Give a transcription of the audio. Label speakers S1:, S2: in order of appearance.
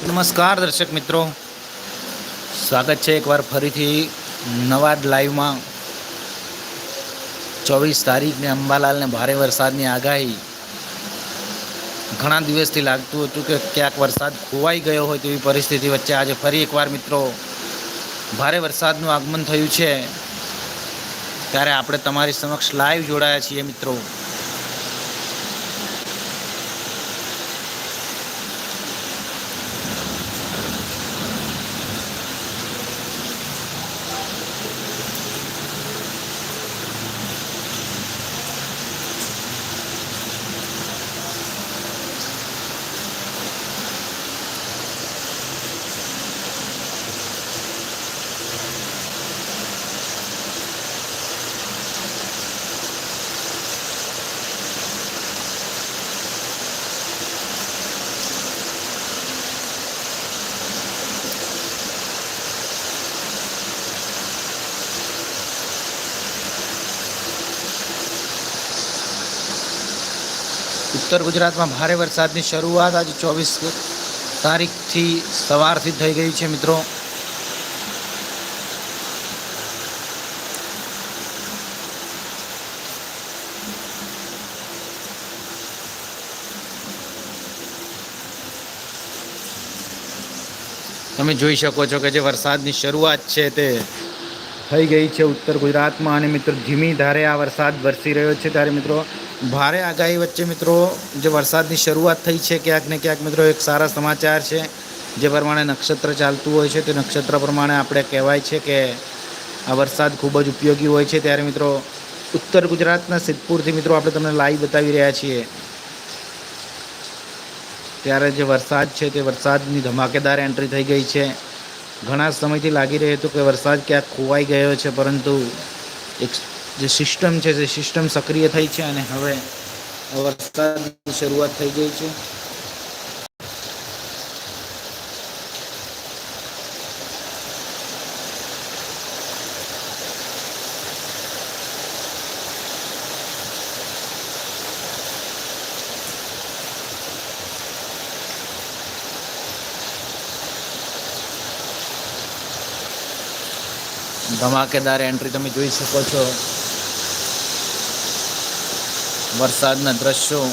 S1: નમસ્કાર દર્શક મિત્રો. સ્વાગત છે એકવાર ફરીથી નવા જ લાઈવમાં. ચોવીસ તારીખને અંબાલાલને ભારે વરસાદની આગાહી. ઘણા દિવસથી લાગતું હતું કે ક્યાંક વરસાદ ખોવાઈ ગયો હોય તેવી પરિસ્થિતિ વચ્ચે આજે ફરી એકવાર મિત્રો ભારે વરસાદનું આગમન થયું છે. ત્યારે આપણે તમારી સમક્ષ લાઈવ જોડાયા છીએ મિત્રો. ઉત્તર ગુજરાતમાં ભારે વરસાદની શરૂઆત આજે ચોવીસ તારીખથી સવારથી થઈ ગઈ છે, મિત્રો. તમે જોઈ શકો છો કે જે વરસાદની શરૂઆત છે તે થઈ ગઈ છે ઉત્તર ગુજરાતમાં અને મિત્રો ધીમી ધારે આ વરસાદ વરસી રહ્યો છે. ત્યારે મિત્રો ભારે આગાહી વચ્ચે મિત્રો જે વરસાદની શરૂઆત થઈ છે, ક્યાંક ને ક્યાંક મિત્રો એક સારા સમાચાર છે. જે પ્રમાણે નક્ષત્ર ચાલતું હોય છે, તે નક્ષત્ર પ્રમાણે આપણે કહેવાય છે કે આ વરસાદ ખૂબ જ ઉપયોગી હોય છે. ત્યારે મિત્રો ઉત્તર ગુજરાતના સિદ્ધપુરથી મિત્રો આપણે તમને લાઈવ બતાવી રહ્યા છીએ. ત્યારે જે વરસાદ છે, તે વરસાદની ધમાકેદાર એન્ટ્રી થઈ ગઈ છે. ઘણા સમયથી લાગી રહ્યું હતું કે વરસાદ ક્યાંક ખોવાઈ ગયો છે, પરંતુ એક જે સિસ્ટમ છે તે સિસ્ટમ સક્રિય થઈ છે અને હવે વરસાદની શરૂઆત થઈ ગઈ છે. ધમાકેદાર એન્ટ્રી તમે જોઈ શકો છો. વરસાદના દ્રશ્યો